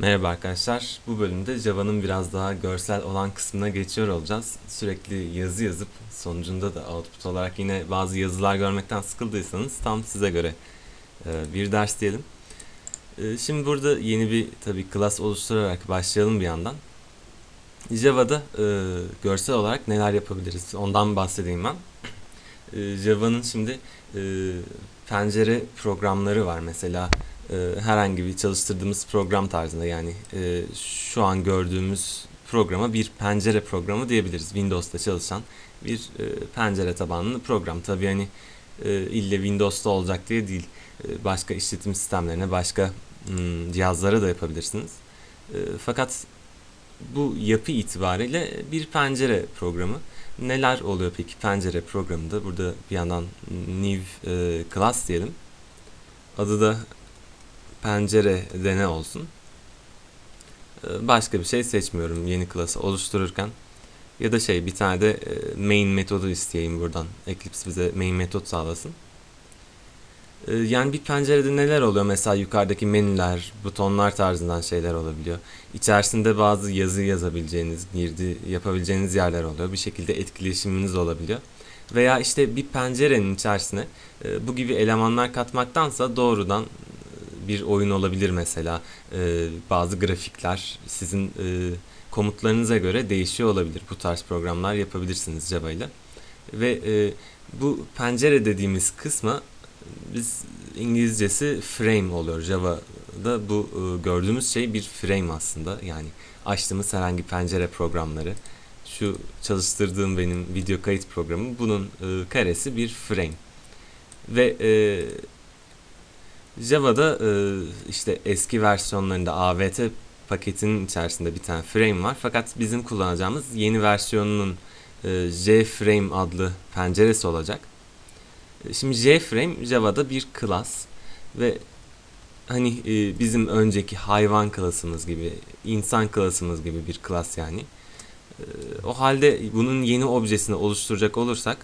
Merhaba arkadaşlar. Bu bölümde Java'nın biraz daha görsel olan kısmına geçiyor olacağız. Sürekli yazı yazıp sonucunda da output olarak yine bazı yazılar görmekten sıkıldıysanız tam size göre e, bir ders diyelim. E, Şimdi burada yeni bir tabii class oluşturarak başlayalım bir yandan. Java'da e, görsel olarak neler yapabiliriz ondan bahsedeyim ben. Java'nın şimdi pencere programları var mesela e, herhangi bir çalıştırdığımız program tarzında yani e, şu an gördüğümüz programa bir pencere programı diyebiliriz. Windows'ta çalışan bir e, pencere tabanlı program. Tabii hani e, ille Windows'ta olacak diye değil. Başka işletim sistemlerine, başka hmm, cihazlara da yapabilirsiniz. Fakat bu yapı itibariyle bir pencere programı. Neler oluyor peki pencere programında? Burada bir yandan new class diyelim. Adı da pencere de ne olsun. Ee, Başka bir şey seçmiyorum yeni klası oluştururken. Ya da şey bir tane de e, main metodu isteyeyim buradan. Eclipse bize main metot sağlasın. Ee, Yani bir pencerede neler oluyor? Mesela yukarıdaki menüler, butonlar tarzından şeyler olabiliyor. İçerisinde bazı yazı yazabileceğiniz, girdi yapabileceğiniz yerler oluyor. Bir şekilde etkileşiminiz olabiliyor. Veya işte bir pencerenin içerisine e, bu gibi elemanlar katmaktansa doğrudan bir oyun olabilir mesela. Ee, bazı grafikler sizin e, komutlarınıza göre değişiyor olabilir. Bu tarz programlar yapabilirsiniz Java ile. Ve e, bu pencere dediğimiz kısma biz İngilizcesi frame oluyor. Java'da bu e, gördüğümüz şey bir frame aslında. Yani açtığımız herhangi pencere programları. Şu çalıştırdığım benim video kayıt programı bunun e, karesi bir frame. Ve e, Java'da e, işte eski versiyonlarında AVT paketinin içerisinde bir tane frame var. Fakat bizim kullanacağımız yeni versiyonunun e, JFrame adlı penceresi olacak. E, Şimdi JFrame Java'da bir class ve hani bizim önceki hayvan klasımız gibi, insan klasımız gibi bir class yani. O halde bunun yeni objesini oluşturacak olursak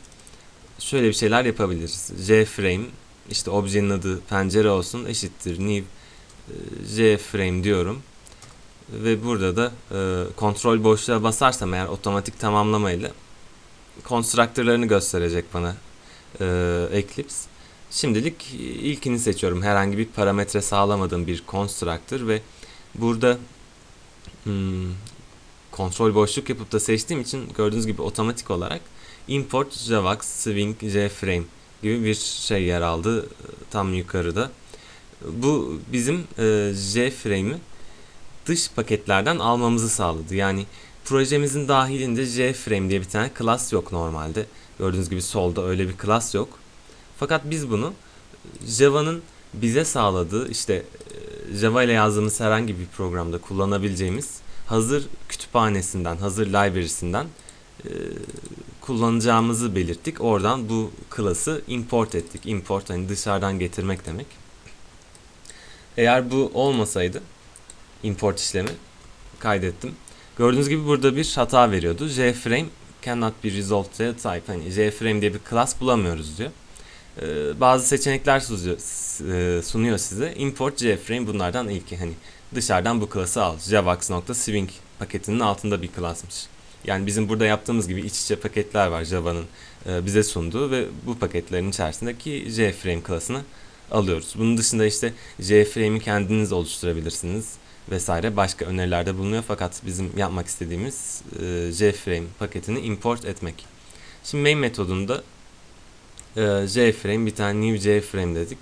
şöyle bir şeyler yapabiliriz. JFrame işte objenin adı pencere olsun eşittir new e, JFrame diyorum. Ve burada da e, kontrol boşluğa basarsam eğer otomatik tamamlamayla constructor'larını gösterecek bana e, Eclipse. Şimdilik ilkini seçiyorum. Herhangi bir parametre sağlamadığım bir constructor ve burada hmm, kontrol boşluk yapıp da seçtiğim için gördüğünüz gibi otomatik olarak import javax swing jframe gibi bir şey yer aldı e, tam yukarıda. Bu bizim e, JFrame'i dış paketlerden almamızı sağladı. Yani projemizin dahilinde JFrame diye bir tane class yok normalde. Gördüğünüz gibi solda öyle bir class yok. Fakat biz bunu Java'nın bize sağladığı işte e, Java ile yazdığımız herhangi bir programda kullanabileceğimiz hazır kütüphanesinden, hazır library'sinden e, kullanacağımızı belirttik. Oradan bu klası import ettik. Import hani dışarıdan getirmek demek. Eğer bu olmasaydı import işlemi kaydettim. Gördüğünüz gibi burada bir hata veriyordu. JFrame cannot be resolved a type. Hani JFrame diye bir class bulamıyoruz diyor. Ee, bazı seçenekler sunuyor, e, sunuyor size. Import JFrame bunlardan ilki. Hani dışarıdan bu klası al. javax.swing paketinin altında bir class'mış. Yani bizim burada yaptığımız gibi iç içe paketler var Java'nın e, bize sunduğu ve bu paketlerin içerisindeki JFrame klasını alıyoruz. Bunun dışında işte JFrame'i kendiniz oluşturabilirsiniz vesaire başka önerilerde bulunuyor fakat bizim yapmak istediğimiz e, JFrame paketini import etmek. Şimdi main metodunda e, JFrame bir tane new JFrame dedik.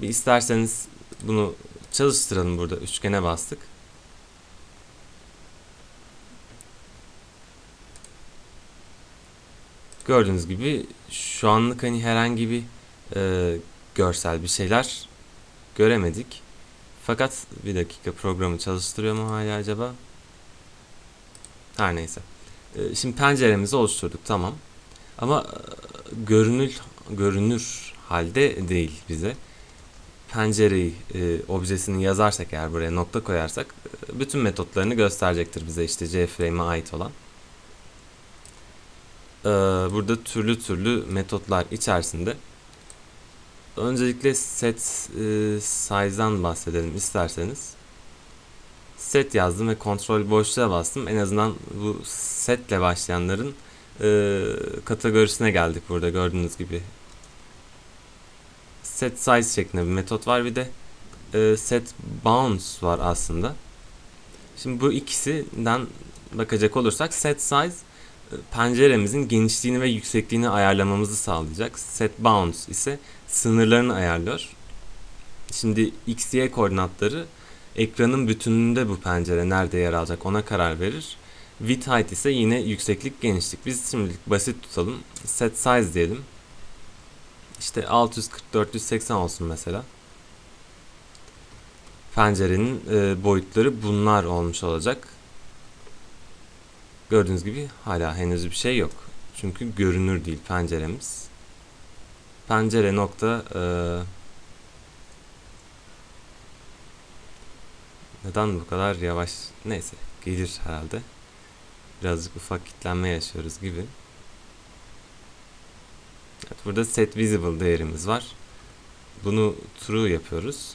Bir isterseniz bunu çalıştıralım burada üçgene bastık. Gördüğünüz gibi şu anlık hani herhangi bir e, görsel bir şeyler göremedik. Fakat bir dakika programı çalıştırıyor mu hala acaba? Her neyse. E, şimdi penceremizi oluşturduk tamam. Ama e, görünür görünür halde değil bize. Pencereyi e, objesini yazarsak eğer buraya nokta koyarsak e, bütün metotlarını gösterecektir bize işte JFrame'e ait olan. Ee, burada türlü türlü metotlar içerisinde öncelikle set e, size'dan bahsedelim isterseniz. set yazdım ve kontrol boşluğa bastım. En azından bu setle başlayanların e, kategorisine geldik burada gördüğünüz gibi. Set size şeklinde bir metot var bir de e, set bounce var aslında. Şimdi bu ikisinden bakacak olursak set size e, penceremizin genişliğini ve yüksekliğini ayarlamamızı sağlayacak. Set bounce ise sınırlarını ayarlıyor. Şimdi x, y koordinatları ekranın bütününde bu pencere nerede yer alacak ona karar verir. Width height ise yine yükseklik genişlik. Biz şimdilik basit tutalım. Set size diyelim. İşte 640 480 olsun mesela. Pencerenin e, boyutları bunlar olmuş olacak. Gördüğünüz gibi hala henüz bir şey yok. Çünkü görünür değil penceremiz. Pencere nokta e, neden bu kadar yavaş? Neyse gelir herhalde. Birazcık ufak kitlenme yaşıyoruz gibi. Evet, burada set visible değerimiz var. Bunu true yapıyoruz.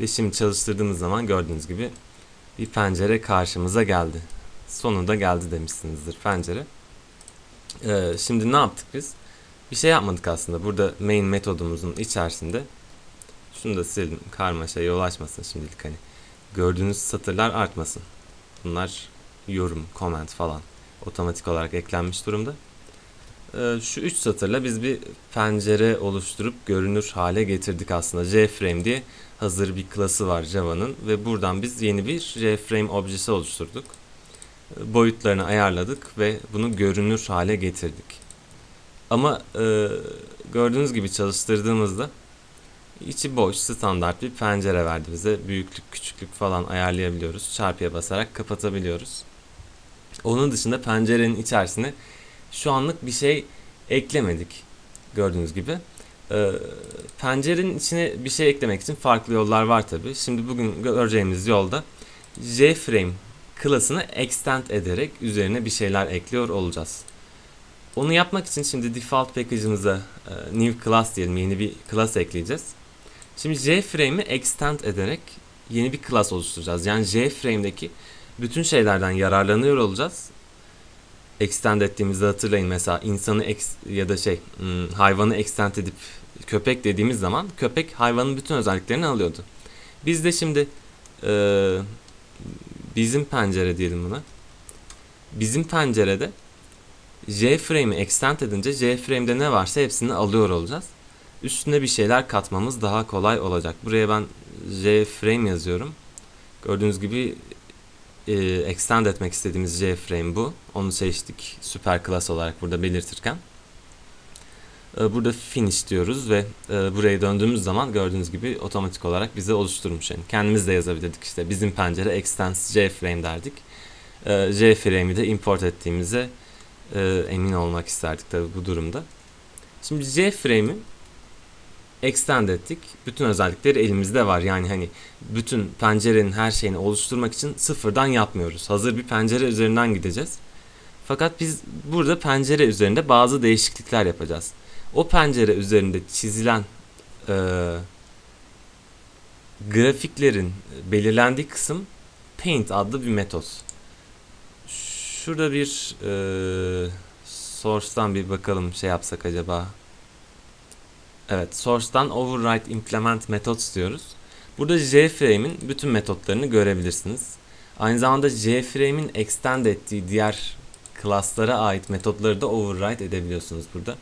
Ve şimdi çalıştırdığımız zaman gördüğünüz gibi bir pencere karşımıza geldi. Sonunda geldi demişsinizdir pencere. Ee, şimdi ne yaptık biz? Bir şey yapmadık aslında. Burada main metodumuzun içerisinde şunu da sildim. Karmaşa yol açmasın şimdilik hani. Gördüğünüz satırlar artmasın. Bunlar yorum, comment falan otomatik olarak eklenmiş durumda. Ee, şu üç satırla biz bir pencere oluşturup görünür hale getirdik aslında. JFrame diye hazır bir klası var Java'nın ve buradan biz yeni bir JFrame objesi oluşturduk. Ee, boyutlarını ayarladık ve bunu görünür hale getirdik. Ama e, gördüğünüz gibi çalıştırdığımızda içi boş standart bir pencere verdi bize. Büyüklük küçüklük falan ayarlayabiliyoruz. Çarpıya basarak kapatabiliyoruz. Onun dışında pencerenin içerisine şu anlık bir şey eklemedik. Gördüğünüz gibi. Ee, pencerenin içine bir şey eklemek için farklı yollar var tabi. Şimdi bugün göreceğimiz yolda JFrame klasını extend ederek üzerine bir şeyler ekliyor olacağız. Onu yapmak için şimdi default package'ımıza e, new class diyelim yeni bir class ekleyeceğiz. Şimdi JFrame'i extend ederek yeni bir class oluşturacağız. Yani JFrame'deki bütün şeylerden yararlanıyor olacağız. Extend ettiğimizde hatırlayın mesela insanı ex, ya da şey hmm, hayvanı extend edip köpek dediğimiz zaman köpek hayvanın bütün özelliklerini alıyordu. Biz de şimdi e, bizim pencere diyelim buna. Bizim pencerede JFrame'i extend edince JFrame'de ne varsa hepsini alıyor olacağız. Üstüne bir şeyler katmamız daha kolay olacak. Buraya ben JFrame yazıyorum. Gördüğünüz gibi e, extend etmek istediğimiz JFrame bu. Onu seçtik süper klas olarak burada belirtirken. E, burada finish diyoruz ve e, buraya döndüğümüz zaman gördüğünüz gibi otomatik olarak bize oluşturmuş. Yani kendimiz de yazabilirdik işte bizim pencere extends JFrame derdik. E, JFrame'i de import ettiğimize e, emin olmak isterdik tabi bu durumda. Şimdi JFrame'i extend ettik. Bütün özellikleri elimizde var. Yani hani bütün pencerenin her şeyini oluşturmak için sıfırdan yapmıyoruz. Hazır bir pencere üzerinden gideceğiz. Fakat biz burada pencere üzerinde bazı değişiklikler yapacağız. O pencere üzerinde çizilen e, grafiklerin belirlendiği kısım Paint adlı bir metot. Şurada bir e, source'tan bir bakalım şey yapsak acaba Evet, source'dan override implement methods diyoruz. Burada JFrame'in bütün metotlarını görebilirsiniz. Aynı zamanda JFrame'in extend ettiği diğer class'lara ait metotları da override edebiliyorsunuz burada.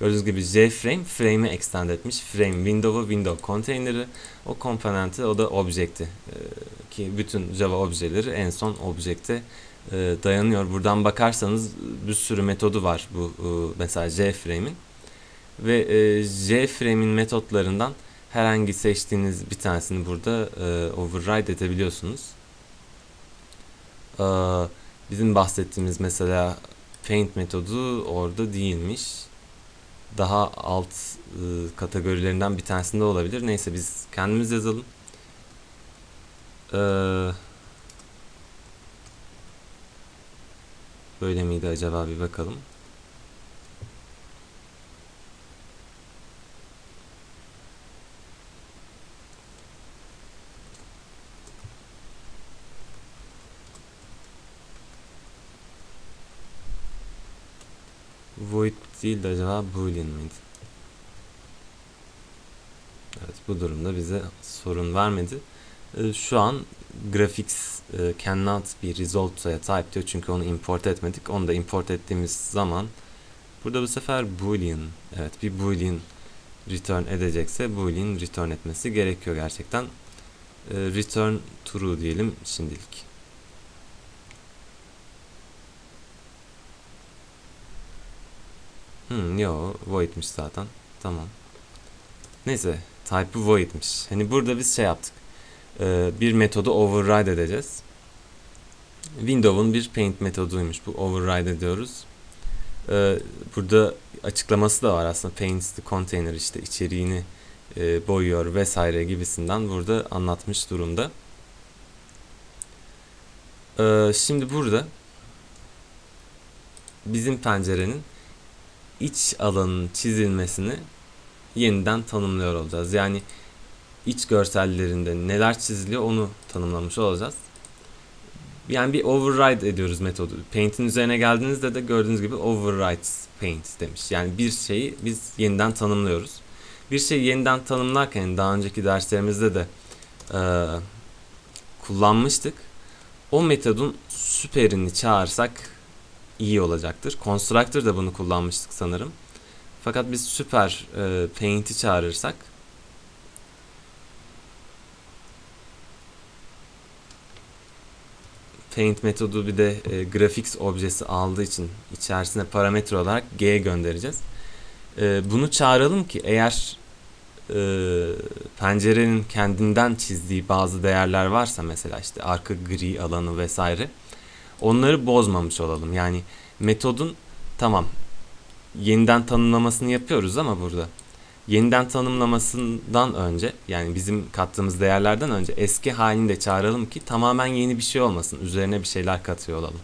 Gördüğünüz gibi JFrame, frame'i extend etmiş. Frame window'u, window container'ı, o komponenti, o da object'i. Ee, ki bütün Java objeleri en son object'e e, dayanıyor. Buradan bakarsanız bir sürü metodu var bu e, mesela JFrame'in ve e, JFrame'in metotlarından herhangi seçtiğiniz bir tanesini burada e, override edebiliyorsunuz. E, bizim bahsettiğimiz mesela paint metodu orada değilmiş. Daha alt e, kategorilerinden bir tanesinde olabilir. Neyse biz kendimiz yazalım. Böyle miydi acaba bir bakalım. Değil de acaba boolean mıydı? Evet bu durumda bize sorun vermedi. Ee, şu an graphics e, cannot be result'a type diyor çünkü onu import etmedik. Onu da import ettiğimiz zaman burada bu sefer boolean evet bir boolean return edecekse boolean return etmesi gerekiyor gerçekten. Ee, return true diyelim şimdilik. Hmm, yo void'miş zaten. Tamam. Neyse type'ı void'miş. Hani burada biz şey yaptık. Ee, bir metodu override edeceğiz. Windows'un bir paint metoduymuş. Bu override ediyoruz. Ee, burada açıklaması da var aslında. Paints the container işte içeriğini e, boyuyor vesaire gibisinden burada anlatmış durumda. Ee, şimdi burada bizim pencerenin iç alanın çizilmesini yeniden tanımlıyor olacağız. Yani iç görsellerinde neler çiziliyor onu tanımlamış olacağız. Yani bir override ediyoruz metodu. Paint'in üzerine geldiğinizde de gördüğünüz gibi override paint demiş. Yani bir şeyi biz yeniden tanımlıyoruz. Bir şeyi yeniden tanımlarken daha önceki derslerimizde de e, kullanmıştık. O metodun süperini çağırsak iyi olacaktır. Constructor da bunu kullanmıştık sanırım. Fakat biz süper e, paint'i çağırırsak paint metodu bir de e, graphics objesi aldığı için içerisine parametre olarak g göndereceğiz. E, bunu çağıralım ki eğer e, pencerenin kendinden çizdiği bazı değerler varsa mesela işte arka gri alanı vesaire onları bozmamış olalım. Yani metodun tamam yeniden tanımlamasını yapıyoruz ama burada yeniden tanımlamasından önce yani bizim kattığımız değerlerden önce eski halini de çağıralım ki tamamen yeni bir şey olmasın. Üzerine bir şeyler katıyor olalım.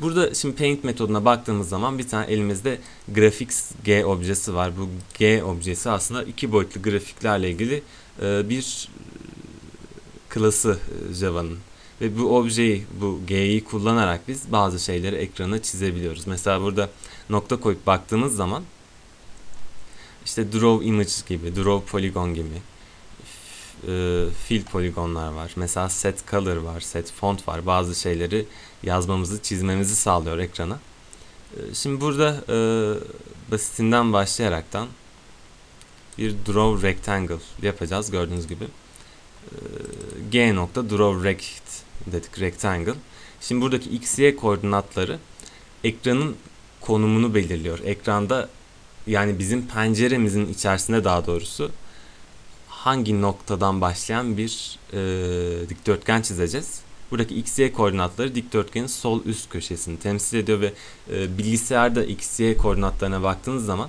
Burada şimdi paint metoduna baktığımız zaman bir tane elimizde graphics g objesi var. Bu g objesi aslında iki boyutlu grafiklerle ilgili e, bir klası e, Java'nın. Ve bu objeyi, bu G'yi kullanarak biz bazı şeyleri ekrana çizebiliyoruz. Mesela burada nokta koyup baktığımız zaman işte draw image gibi, draw polygon gibi e, fill poligonlar var. Mesela set color var, set font var. Bazı şeyleri yazmamızı, çizmemizi sağlıyor ekrana. E, şimdi burada e, basitinden başlayaraktan bir draw rectangle yapacağız gördüğünüz gibi. G nokta draw rect dedik rectangle. Şimdi buradaki x, y koordinatları ekranın konumunu belirliyor. Ekranda yani bizim penceremizin içerisinde daha doğrusu hangi noktadan başlayan bir e, dikdörtgen çizeceğiz. Buradaki x, y koordinatları dikdörtgenin sol üst köşesini temsil ediyor ve e, bilgisayarda x, y koordinatlarına baktığınız zaman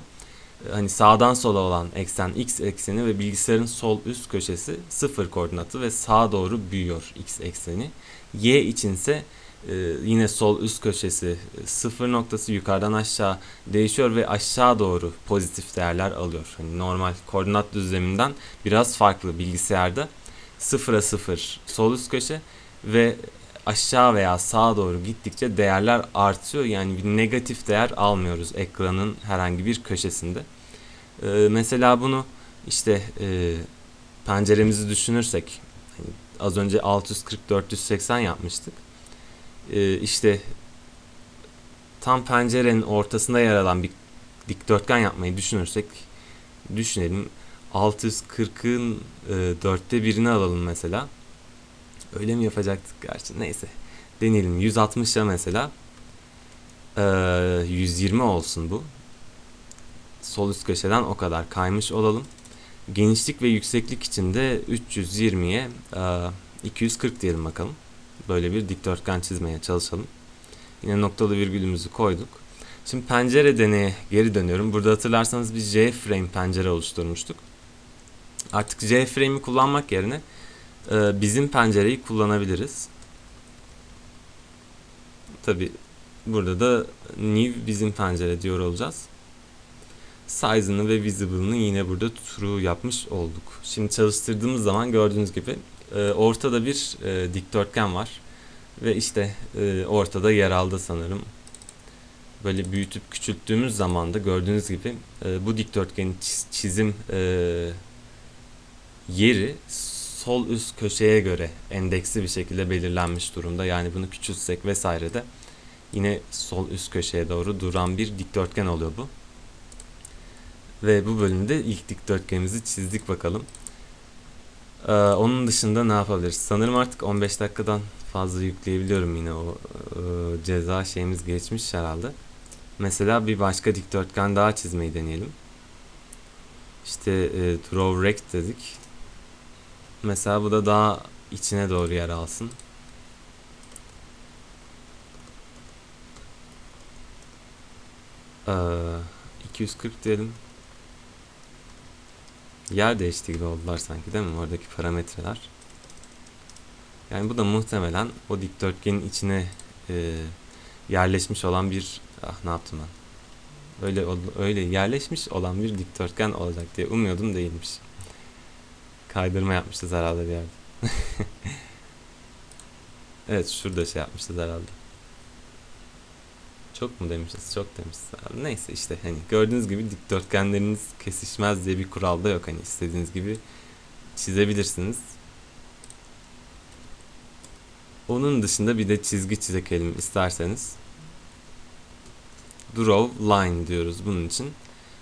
hani sağdan sola olan eksen x ekseni ve bilgisayarın sol üst köşesi sıfır koordinatı ve sağa doğru büyüyor x ekseni. Y içinse e, yine sol üst köşesi e, sıfır noktası yukarıdan aşağı değişiyor ve aşağı doğru pozitif değerler alıyor. Hani normal koordinat düzleminden biraz farklı bilgisayarda sıfıra sıfır sol üst köşe ve aşağı veya sağa doğru gittikçe değerler artıyor. Yani bir negatif değer almıyoruz ekranın herhangi bir köşesinde. Ee, mesela bunu işte e, penceremizi düşünürsek hani az önce 640-480 yapmıştık. Ee, işte tam pencerenin ortasında yer alan bir dikdörtgen yapmayı düşünürsek düşünelim 640'ın e, dörtte birini alalım mesela. Öyle mi yapacaktık gerçi neyse. Deneyelim 160'a mesela e, 120 olsun bu. Sol üst köşeden o kadar kaymış olalım. Genişlik ve yükseklik için de 320'ye e, 240 diyelim bakalım. Böyle bir dikdörtgen çizmeye çalışalım. Yine noktalı virgülümüzü koyduk. Şimdi pencere deneye geri dönüyorum. Burada hatırlarsanız bir J-frame pencere oluşturmuştuk. Artık J-frame'i kullanmak yerine e, bizim pencereyi kullanabiliriz. Tabi burada da new bizim pencere diyor olacağız. Size'ını ve visible'ını yine burada true yapmış olduk. Şimdi çalıştırdığımız zaman gördüğünüz gibi e, ortada bir e, dikdörtgen var. Ve işte e, ortada yer aldı sanırım. böyle büyütüp küçülttüğümüz zaman da gördüğünüz gibi e, bu dikdörtgenin çiz- çizim e, yeri sol üst köşeye göre endeksli bir şekilde belirlenmiş durumda. Yani bunu küçültsek vesaire de yine sol üst köşeye doğru duran bir dikdörtgen oluyor bu. Ve bu bölümde ilk dikdörtgenimizi çizdik bakalım. Ee, onun dışında ne yapabiliriz? Sanırım artık 15 dakikadan fazla yükleyebiliyorum yine o e, ceza şeyimiz geçmiş herhalde. Mesela bir başka dikdörtgen daha çizmeyi deneyelim. İşte e, draw rect dedik. Mesela bu da daha içine doğru yer alsın. Ee, 240 diyelim. Yer değişti gibi oldular sanki değil mi? Oradaki parametreler. Yani bu da muhtemelen o dikdörtgenin içine e, yerleşmiş olan bir ah ne yaptım ben? Öyle öyle yerleşmiş olan bir dikdörtgen olacak diye umuyordum değilmiş. Kaydırma yapmışız herhalde bir yerde. evet şurada şey yapmışız herhalde. Çok mu demişiz? Çok demişiz. herhalde. Neyse işte hani gördüğünüz gibi dikdörtgenleriniz kesişmez diye bir kural da yok. Hani istediğiniz gibi çizebilirsiniz. Onun dışında bir de çizgi çizelim isterseniz. Draw line diyoruz bunun için.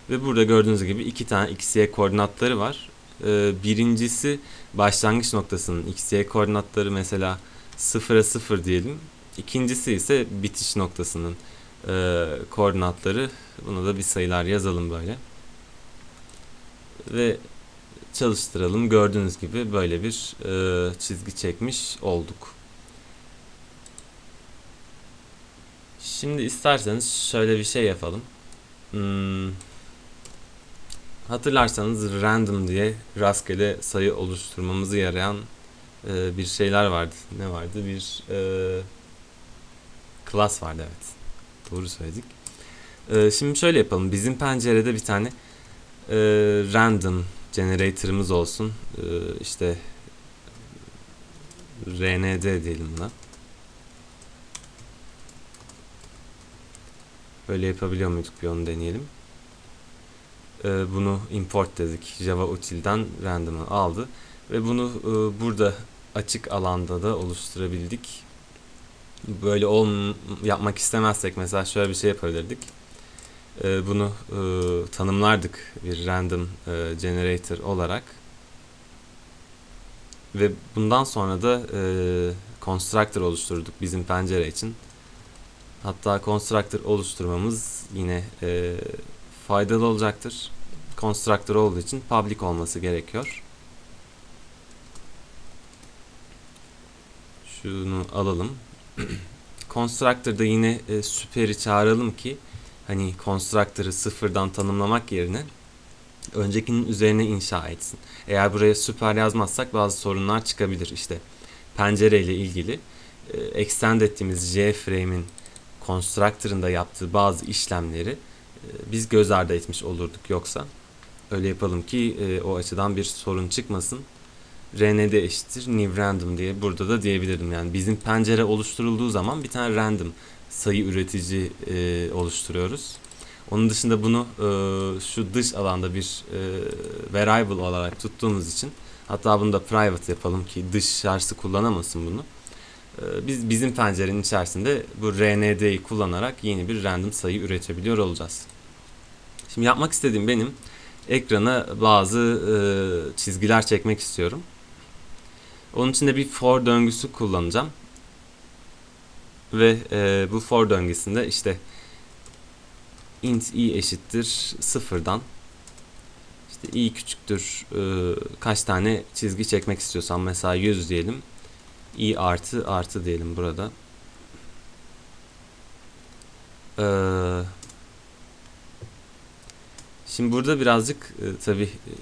Ve burada gördüğünüz gibi iki tane xy koordinatları var. Ee, birincisi başlangıç noktasının xy koordinatları mesela 0'a 0 diyelim. İkincisi ise bitiş noktasının e, koordinatları. Buna da bir sayılar yazalım böyle. Ve çalıştıralım. Gördüğünüz gibi böyle bir e, çizgi çekmiş olduk. Şimdi isterseniz şöyle bir şey yapalım. Hmm, hatırlarsanız random diye rastgele sayı oluşturmamızı yarayan e, bir şeyler vardı. Ne vardı? Bir e, class vardı evet. Doğru söyledik. E, şimdi şöyle yapalım. Bizim pencerede bir tane e, random generator'ımız olsun. E, işte rnd diyelim buna. Böyle yapabiliyor muyduk bir onu deneyelim. Ee, bunu import dedik. Java util'den random'ı aldı. Ve bunu e, burada açık alanda da oluşturabildik. Böyle ol yapmak istemezsek mesela şöyle bir şey yapabilirdik. Ee, bunu e, tanımlardık bir random e, generator olarak. Ve bundan sonra da e, constructor oluşturduk bizim pencere için. Hatta constructor oluşturmamız yine e, faydalı olacaktır. Constructor olduğu için public olması gerekiyor. Şunu alalım. Constructor'da yine e, süperi çağıralım ki hani constructor'ı sıfırdan tanımlamak yerine öncekinin üzerine inşa etsin. Eğer buraya süper yazmazsak bazı sorunlar çıkabilir. İşte pencere ile ilgili e, extend ettiğimiz JFrame'in constructor'ın da yaptığı bazı işlemleri biz göz ardı etmiş olurduk yoksa. Öyle yapalım ki e, o açıdan bir sorun çıkmasın. rnd eşittir new random diye burada da diyebilirdim. Yani bizim pencere oluşturulduğu zaman bir tane random sayı üretici e, oluşturuyoruz. Onun dışında bunu e, şu dış alanda bir e, variable olarak tuttuğumuz için hatta bunu da private yapalım ki dış şarjı kullanamasın bunu. E, biz bizim pencerenin içerisinde bu rnd'yi kullanarak yeni bir random sayı üretebiliyor olacağız. Şimdi yapmak istediğim benim ekrana bazı e, çizgiler çekmek istiyorum. Onun için de bir for döngüsü kullanacağım. Ve e, bu for döngüsünde işte int i eşittir sıfırdan işte i küçüktür e, kaç tane çizgi çekmek istiyorsam mesela 100 diyelim i artı artı diyelim burada ee, şimdi burada birazcık e, tabi e,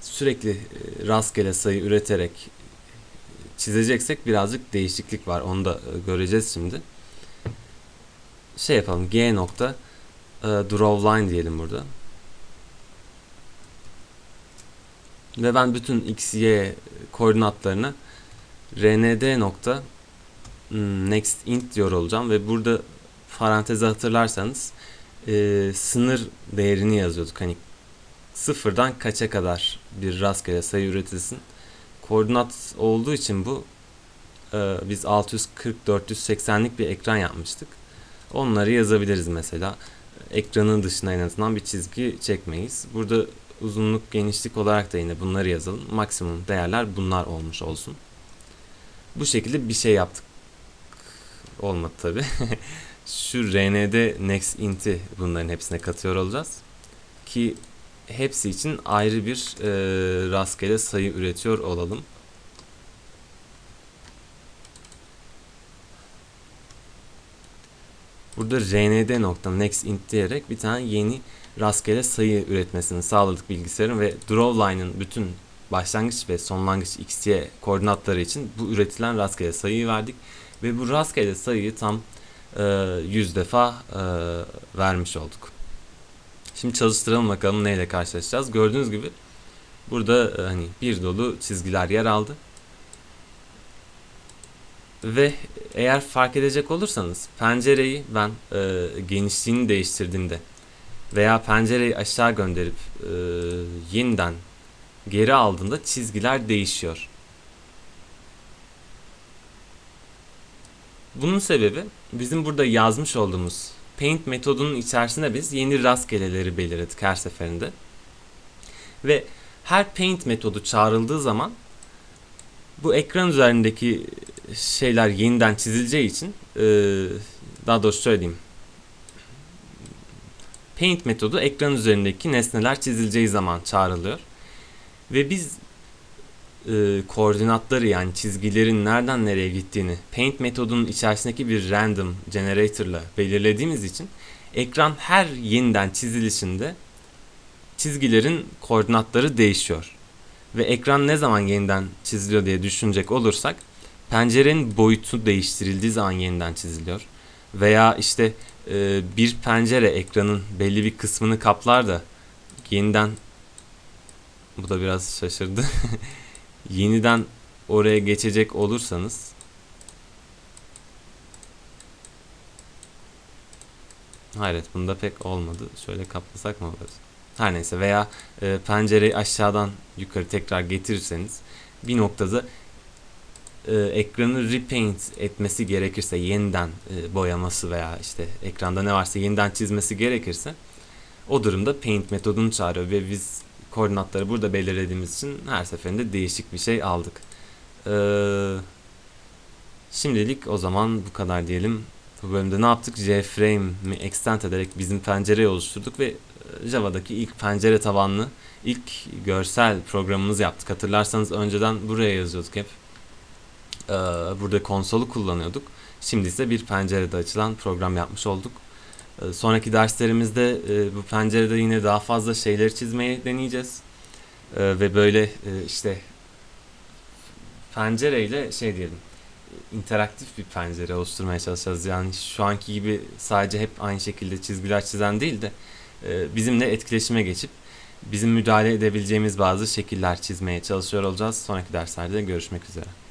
sürekli e, rastgele sayı üreterek çizeceksek birazcık değişiklik var. Onu da e, göreceğiz şimdi. Şey yapalım g nokta e, draw line diyelim burada. Ve ben bütün x, y koordinatlarını rnd nokta hmm, next int diyor olacağım. Ve burada paranteze hatırlarsanız e, sınır değerini yazıyorduk. Hani sıfırdan kaça kadar bir rastgele sayı üretilsin. Koordinat olduğu için bu e, biz 640-480'lik bir ekran yapmıştık. Onları yazabiliriz mesela. Ekranın dışına en azından bir çizgi çekmeyiz. Burada uzunluk, genişlik olarak da yine bunları yazalım. Maksimum değerler bunlar olmuş olsun. Bu şekilde bir şey yaptık. Olmadı tabi. Şu RND next int'i bunların hepsine katıyor olacağız. Ki hepsi için ayrı bir e, rastgele sayı üretiyor olalım. Burada rnd.next int diyerek bir tane yeni rastgele sayı üretmesini sağladık bilgisayarın ve drawline'ın bütün başlangıç ve sonlangıç x, y koordinatları için bu üretilen rastgele sayıyı verdik ve bu rastgele sayıyı tam 100 defa e, vermiş olduk. Şimdi çalıştıralım bakalım neyle karşılaşacağız. Gördüğünüz gibi burada e, hani bir dolu çizgiler yer aldı. Ve eğer fark edecek olursanız pencereyi ben e, genişliğini değiştirdiğimde veya pencereyi aşağı gönderip e, yeniden geri aldığında çizgiler değişiyor. Bunun sebebi bizim burada yazmış olduğumuz paint metodunun içerisinde biz yeni rastgeleleri belirledik her seferinde. Ve her paint metodu çağrıldığı zaman bu ekran üzerindeki şeyler yeniden çizileceği için e, daha doğrusu söyleyeyim. Paint metodu ekran üzerindeki nesneler çizileceği zaman çağrılıyor. Ve biz e, koordinatları yani çizgilerin nereden nereye gittiğini Paint metodunun içerisindeki bir random generator ile belirlediğimiz için ekran her yeniden çizilişinde çizgilerin koordinatları değişiyor. Ve ekran ne zaman yeniden çiziliyor diye düşünecek olursak pencerenin boyutu değiştirildiği zaman yeniden çiziliyor. Veya işte e, bir pencere ekranın belli bir kısmını kaplar da yeniden bu da biraz şaşırdı. yeniden oraya geçecek olursanız Hayret bunda pek olmadı. Şöyle kaplasak mı olur? Her neyse veya e, pencereyi aşağıdan yukarı tekrar getirirseniz bir noktada e, ekranı repaint etmesi gerekirse yeniden e, boyaması veya işte ekranda ne varsa yeniden çizmesi gerekirse o durumda paint metodunu çağırıyor ve biz koordinatları burada belirlediğimiz için her seferinde değişik bir şey aldık. Ee, şimdilik o zaman bu kadar diyelim. Bu bölümde ne yaptık? JFrame'i extend ederek bizim pencereyi oluşturduk ve Java'daki ilk pencere tabanlı ilk görsel programımızı yaptık. Hatırlarsanız önceden buraya yazıyorduk hep. Ee, burada konsolu kullanıyorduk. Şimdi ise bir pencerede açılan program yapmış olduk. Ee, sonraki derslerimizde e, bu pencerede yine daha fazla şeyler çizmeyi deneyeceğiz. Ee, ve böyle e, işte pencereyle şey diyelim interaktif bir pencere oluşturmaya çalışacağız. Yani şu anki gibi sadece hep aynı şekilde çizgiler çizen değil de e, bizimle etkileşime geçip bizim müdahale edebileceğimiz bazı şekiller çizmeye çalışıyor olacağız. Sonraki derslerde görüşmek üzere.